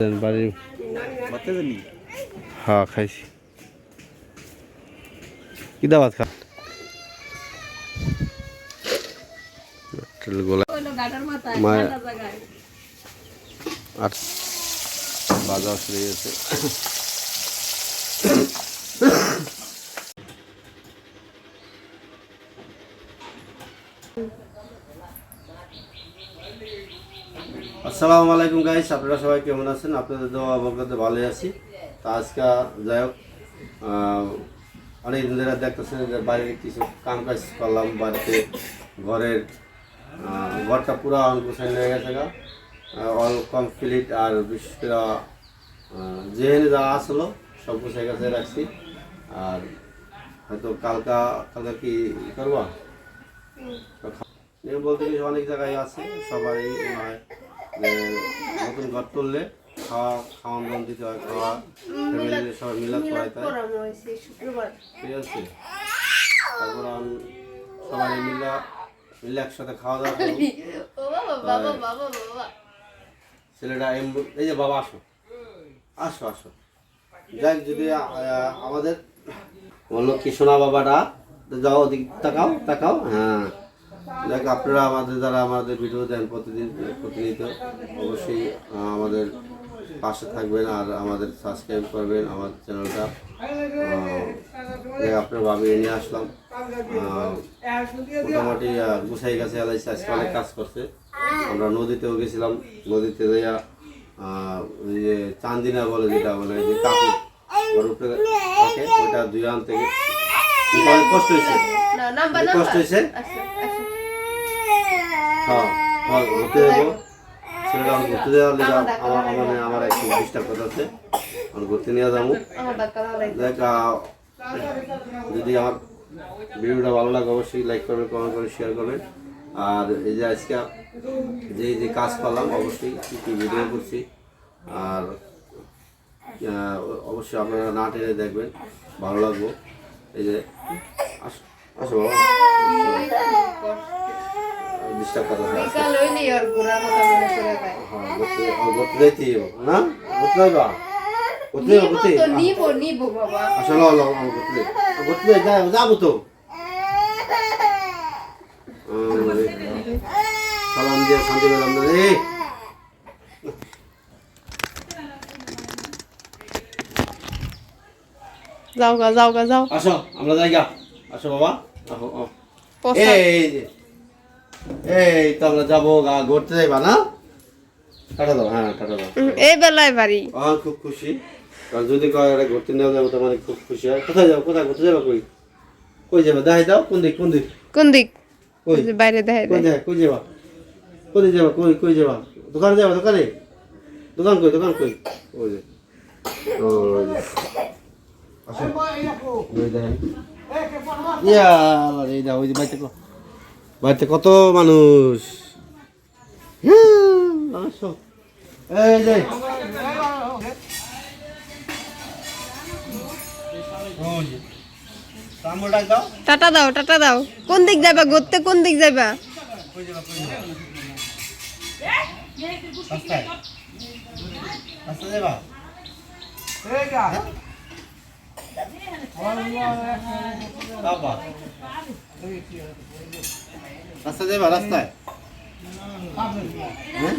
বাড়ির হ্যাঁ খাইছি। কি দাবাত খা গোলা আর বাজার শুরু গেছে আসসালামু আলাইকুম গাইস আপনারা সবাই কেমন আছেন? আপনাদের দেওয়া বরকতে ভালোই আছি। তা আজকে যাই হোক আহ, অনেক ধরে দেখতেছেন যে বাইরে কিছু কাম কাজ করলাম বাড়িতে ঘরের ঘরটা পুরো অনকুশান হয়ে গেছে গা। অল কমপ্লিট আর বিশেষ করে যেখানে যা আসলো সব গুছাই কাছে রাখছি। আর হয়তো কালকা কালকা কি করবা? বলতে গেলে অনেক জায়গায় আছে সবাই হয় যে নতুন ঘর তুললে খাওয়া খাওয়ান দাওয়ান দিতে হয় খাওয়া সবাই মিলাদ হয় ঠিক আছে। তারপর সবাই মিলা মিলে একসাথে খাওয়া দাওয়া ছেলেটা এম- এই যে বাবা আসো। আসো আসো। যাক যদি আমাদের বলল কৃষ্ণা বাবাটা তো যাও ওদিক তাকাও তাকাও হ্যাঁ। দেখ আপনারা আমাদের দ্বারা আমাদের ভিডিও দেন প্রতিদিন প্রতিনিয়ত অবশ্যই আমাদের পাশে থাকবেন আর আমাদের সাবস্ক্রাইব করবেন আমার চ্যানেলটা। আপনার ভাবিয়ে নিয়ে আসলাম। মোটামুটি গুছাই গাছে এলাইছে আজকে অনেক কাজ করছে। আমরা নদীতেও গেছিলাম নদীতে যাইয়া ওই যে চান্দিনা বলে যেটা মানে যে ওর থাকে ওইটা দুই আন থেকে অনেক কষ্ট হয়েছে? কষ্ট হয়েছে? হ্যাঁ হ্যাঁ ঘুরতে যাব। ছেলেটা আমার ঘুরতে যাওয়ার লেগে আমার মানে আমার একটু ডিস্টার্ব কথা আছে। আমার ঘুরতে নিয়ে যাব। দেখ যদি আমার ভিডিওটা ভালো লাগে অবশ্যই লাইক করবেন কমেন্ট করবেন শেয়ার করবেন। আর এই যে আজকে যে যে কাজ করলাম, অবশ্যই কী কী ভিডিও করছি। আর অবশ্যই আপনারা না টেনে দেখবেন, ভালো লাগবো। এই যে, আসো আসো কথা আছে হ্যাঁ ঘুরতে যাইতে হবে, না? ঘুরতে যাইবা? ঘুরতে নিবো নিবো বাবা। আসলে হলো আমার ঘুরতে ঘুরতে যাই যাব তো। সালাম দিয়ে শান্তি পেলাম না রে যাও গা যাও গা যাও। আসো আমরা যাই গা। আসো বাবা। আসো এই যে এই তো আমরা যাব গা ঘুরতে যাইবা না? টাটা দাও হ্যাঁ টাটা দাও। এই বেলায় বাড়ি। আমার খুব খুশি। কারণ যদি কয় এটা ঘুরতে নিয়ে যাব তো মানে খুব খুশি হয়। কোথায় যাব কোথায় ঘুরতে যাব কই? কই যাবে? দেখাই দাও কোন দিক কোন দিক? কোন দিক? বাইরে দেখাই দেয়। যাবে কই যাবা? কোন দিক যাবা? কই কই যাবা? দোকানে যাবা দোকানে? দোকান কই দোকান কই? ওই যে। আসো। ইয়া আবার এই দাও ওই যে বাড়িতে ক- বাড়িতে কত মানুষ? এই যে। টাটা দাও টাটা দাও। কোন দিক যাবা ঘুরতে কোন দিক যাবা বাবা রাস্তা যাবা রাস্তায়? হ্যাঁ?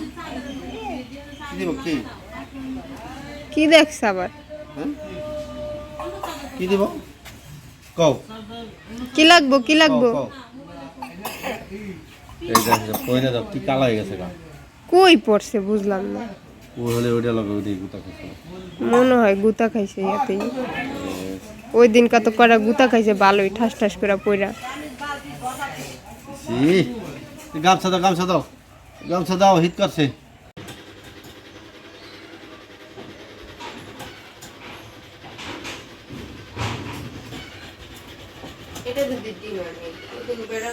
কি দেখছ আবার? হ্যাঁ? কি দিব? কও। কি লাগবো কি লাগবো? কও, কও। এই দেখ কইরা দাও কি কালা হয়ে গেছে গা? কই পড়ছে বুঝলাম না। ও হলে ওইটা লগে ওই গুতা খাইছে। মনে হয় গুতা খাইছে ইয়াতেই। ওই দিন কত করা গুতা খাইছে ভালোই ঠাস ঠাস করে পইরা। সি গামছা দাও গামছা দাও। গামছা দাও হিট করছে। এটা যদি ডিম আমি বেড়া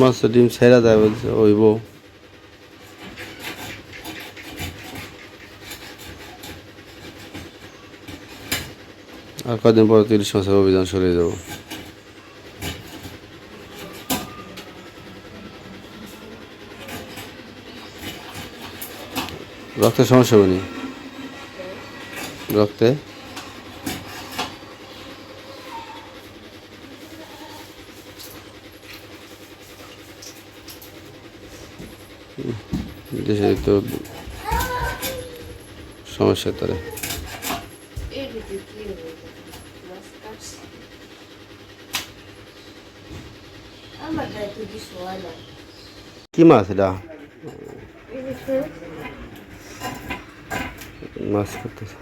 মাছের ডিম ছেড়া যায় বলছে ওই আর কদিন পরে তিরিশ মাসের অভিযান সরিয়ে যাব রক্তের সমস্যা বলি রক্তে? দেশে তো সমস্যা তারা। কি মাছ এটা? মাছ করতেছে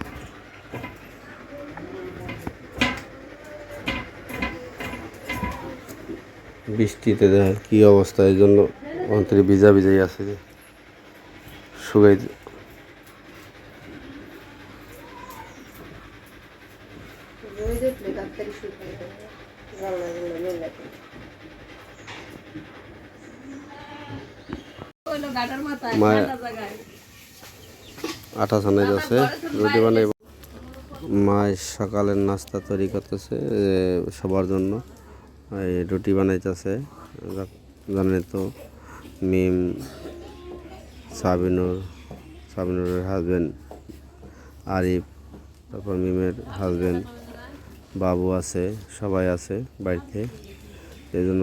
বৃষ্টিতে দেখ, কি অবস্থা, এই জন্য অন্তরে ভিজা ভিজাই আছে যে। শুকাই আটা ছানাই আছে রুটি বানাই মায় সকালের নাস্তা তৈরি করতেছে সবার জন্য। এই রুটি বানাইতেছে জানেন তো মিম সাবিনুর সাবিনুরের হাজবেন্ড আরিফ তারপর মিমের হাজবেন্ড বাবু আছে সবাই আছে বাড়িতে। এই জন্য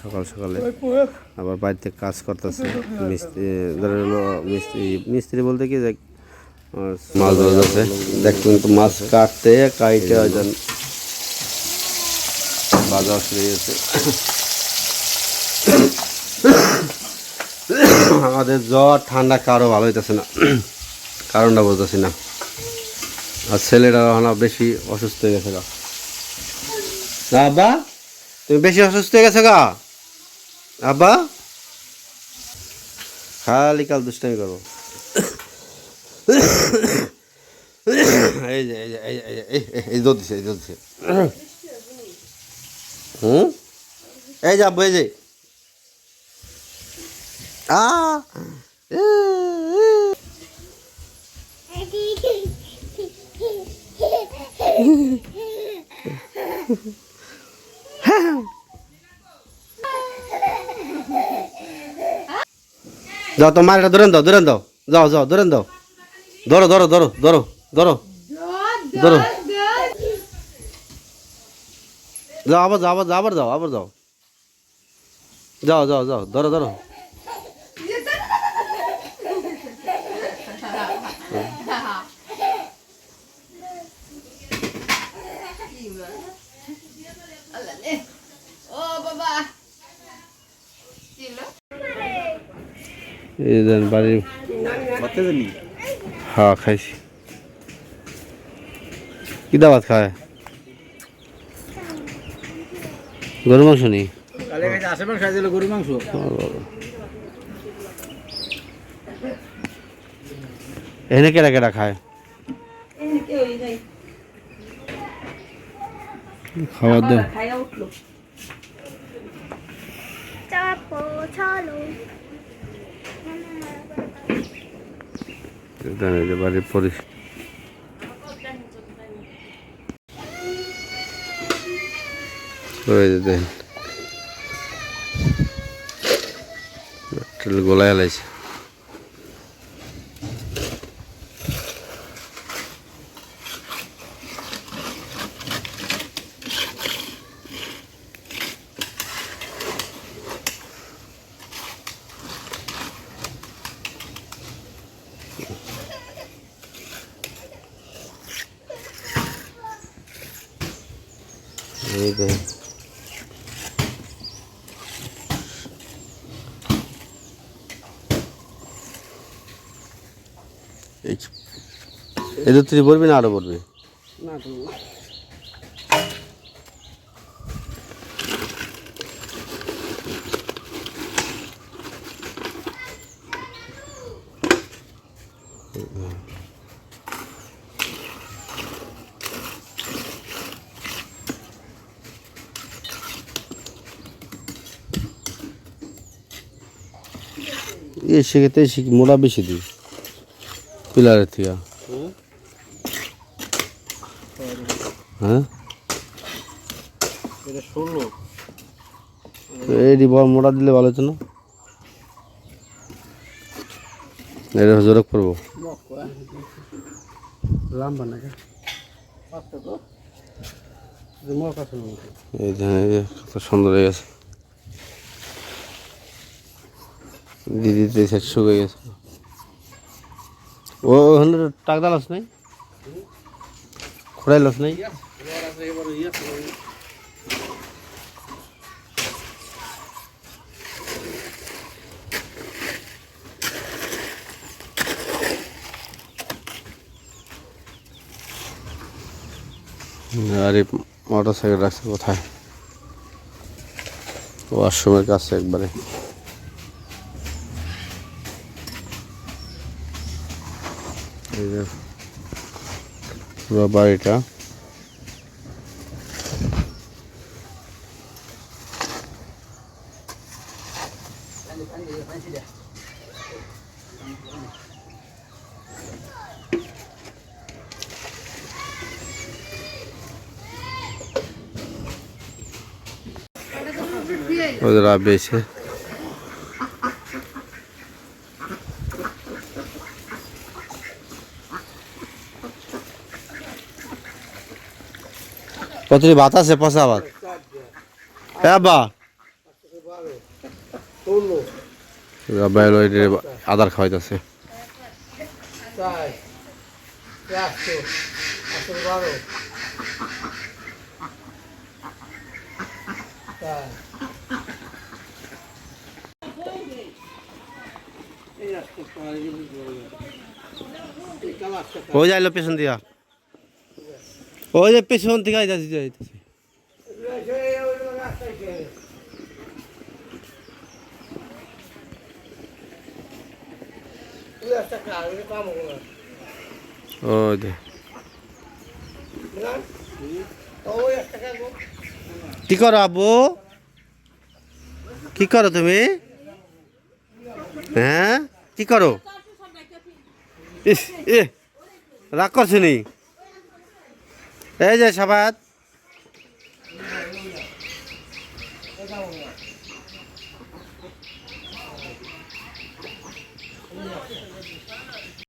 সকাল সকালে আবার বাড়িতে কাজ করতেছে। মিস্ত্রি ধরে হলো মিস্ত্রি মিস্ত্রি বলতে কি মাছ ধরা যাচ্ছে দেখবেন তো মাছ কাটতে কাইটে জন্য বাজার শুরু গেছে। আমাদের জ্বর ঠান্ডা কারও ভালো হইতেছে না। কারণটা বুঝতেছি না। আর ছেলেরা এখন বেশি অসুস্থ হয়ে গেছে আব্বা তুমি বেশি অসুস্থ হয়ে গেছো গা? আব্বা? খালি কাল দুষ্টামি করব। এই যে এই যে, এই এই এই- দৌড় দিছে, এই হুম? এই যে আব্বু, এই যে। আ যাও তো মার এটা ধরেন দাও ধরেন দাও যাও যাও ধরেন দাও ধরো ধরো ধরো ধরো ধরো। ধরো। যাও, আবার যাও আবার যাও আবার যাও আবার যাও। যাও যাও যাও, ধরো ধরো। ও বাবা। এই দেন বাড়ির হ্যাঁ খাইছি। কি দাবাত খায়? গরু মাংস নেই গরু এখানে কেটা কেটা খায়? খাবার দেন চাপো চলো দেন এই যে বাড়ির পরিস ওই যে দেন গোলায় এলাইছে দেন এই তো তুই বলবি না আরও বলবি না তো এই সেক্ষেত্রে শিখ মোড়া বেশি দিই। পিলারের থেকে। হ্যাঁ? এটা এই বড় মোড়া দিলে ভালো হতো না? এটা জোরক পড়ব। লম্বা কাছে এই ধান এই যে কত সুন্দর হয়ে গেছে। দিদিতে সেট শুকিয়ে গেছে। ও, ওখানে টাকদা লস নাই? খোড়াই লস নাই? আর মোটর সাইকেল রাখছে কোথায়? ওয়াশরুমের কাছে একবারে। এই যে পুরো বাড়িটা। ওদের আবে কতটি ভাত আছে পচা ভাত হ্যাঁ বা। আদার খাওয়াইতেছে। চাই একশো একশো বারো চাই ওই যাইলো পেছন দিয়া ওই যে পেছন থেকে আইতাছি যাইতেছে ওই দে। কি করো আব্বু? কি করো তুমি? হ্যাঁ? কি করো? ইস এ রাগ করছ নি? এই যে সাবাত।